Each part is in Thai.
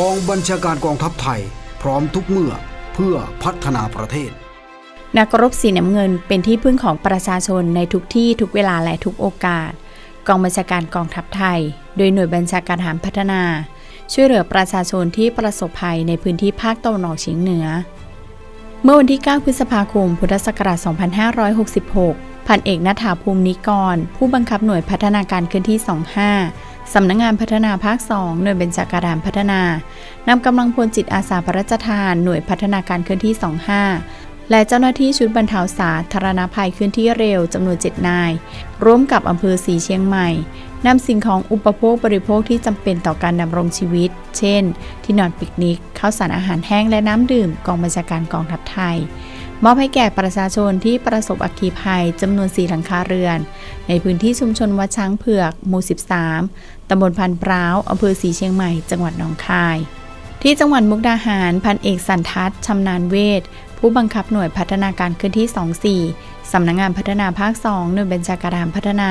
กองบัญชาการกองทัพไทย พร้อมทุกเมื่อเพื่อพัฒนาประเทศ นักรบสีน้ำเงินเป็นที่พึ่งของประชาชนในทุกที่ทุกเวลาและทุกโอกาส กองบัญชาการกองทัพไทย โดยหน่วยบัญชาการหารพัฒนา ช่วยเหลือประชาชนที่ประสบภัยในพื้นที่ภาคตะวันออกเฉียงเหนือ เมื่อวันที่ 9 พฤษภาคม พุทธศักราช 2566 พันเอกนัฐาภูมินิกร ผู้บังคับหน่วยพัฒนาการเคลื่อนที่ 25 สำนักงงานพัฒนาภาค 2 หน่วยเบญจาการามพัฒนานำกำลังพลจิตอาสาพระราชทาน หน่วยพัฒนาการเคลื่อนที่ 25 และเจ้าหน้าที่ชุดบรรเทาสาธารณภัยเคลื่อนที่เร็วจำนวน 7 นาย ร่วมกับอำเภอสีเชียงใหม่นำสิ่งของอุปโภคบริโภคที่จำเป็นต่อการดำรงชีวิต เช่น ที่นอนปิกนิกข้าวสารอาหารแห้งและน้ำดื่มกองบัญชาการกองทัพไทย มอบให้แก่ประชาชนที่ประสบอัคคีภัยจำนวน4หลังคาเรือน ในพื้นที่ชุมชนวัดช้างเผือก หมู่ 13 ตำบลพันปร้าวอำเภอสีเชียงใหม่ จังหวัดหนองคาย ที่จังหวัดมุกดาหาร พันเอกสันทัศน์ชำนาญเวทผู้บังคับหน่วยพัฒนาการเคลื่อนที่ 24 สำนักงงานพัฒนาภาค 2 หน่วยบัญชาการพัฒนา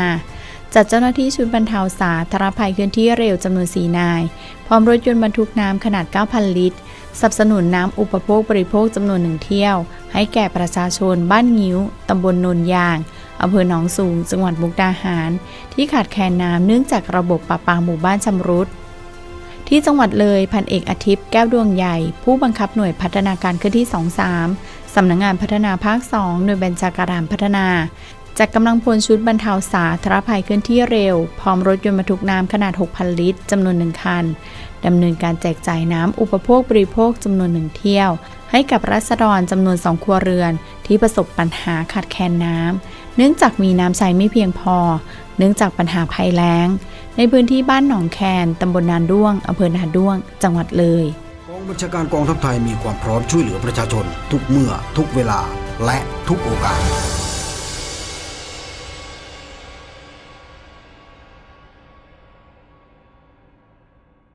จัดเจ้าหน้าที่ชุดบรรเทาสาธารณภัยเคลื่อนที่เร็วจำนวน 4 นาย พร้อมรถยนต์บรรทุกน้ำขนาด 9,000 ลิตร สนับสนุนน้ำอุปโภคบริโภคจำนวนหนึ่งเที่ยว ให้แก่ประชาชนบ้านงิ้วตำบลโนนยางอำเภอหนองสูง จังหวัดมุกดาหาร ที่ขาดแคลนน้ำเนื่องจากระบบประปาหมู่บ้านชำรุด ที่จังหวัดเลยพันเอกอาทิตย์แก้วดวงใหญ่ ผู้บังคับหน่วยพัฒนาการเคลื่อนที่ 23สำนักงงานพัฒนาภาค 2 หน่วยบัญชาการพัฒนา จัดกำลังพลชุดบรรเทาสาธารณภัยเคลื่อนที่เร็ว พร้อมรถยนต์บรรทุกน้ำขนาด 6,000 ลิตรจำนวนหนึ่งคันดำเนินการแจกจ่ายน้ำอุปโภคบริโภคจำนวนหนึ่งเที่ยว ให้กับรัษฎรจำนวนสองครัวเรือน ที่ประสบปัญหาขาดแคลนน้ำเนื่องจากมีน้ำใช้ไม่เพียงพอ เนื่องจากปัญหาภัยแล้ง ในพื้นที่บ้านหนองแคนตำบลนานด้วงอำเภอนาด้วง จังหวัดเลยกองบัญชาการกองทัพไทยมีความพร้อมช่วยเหลือประชาชน ทุกเมื่อ ทุกเวลา และทุกโอกาส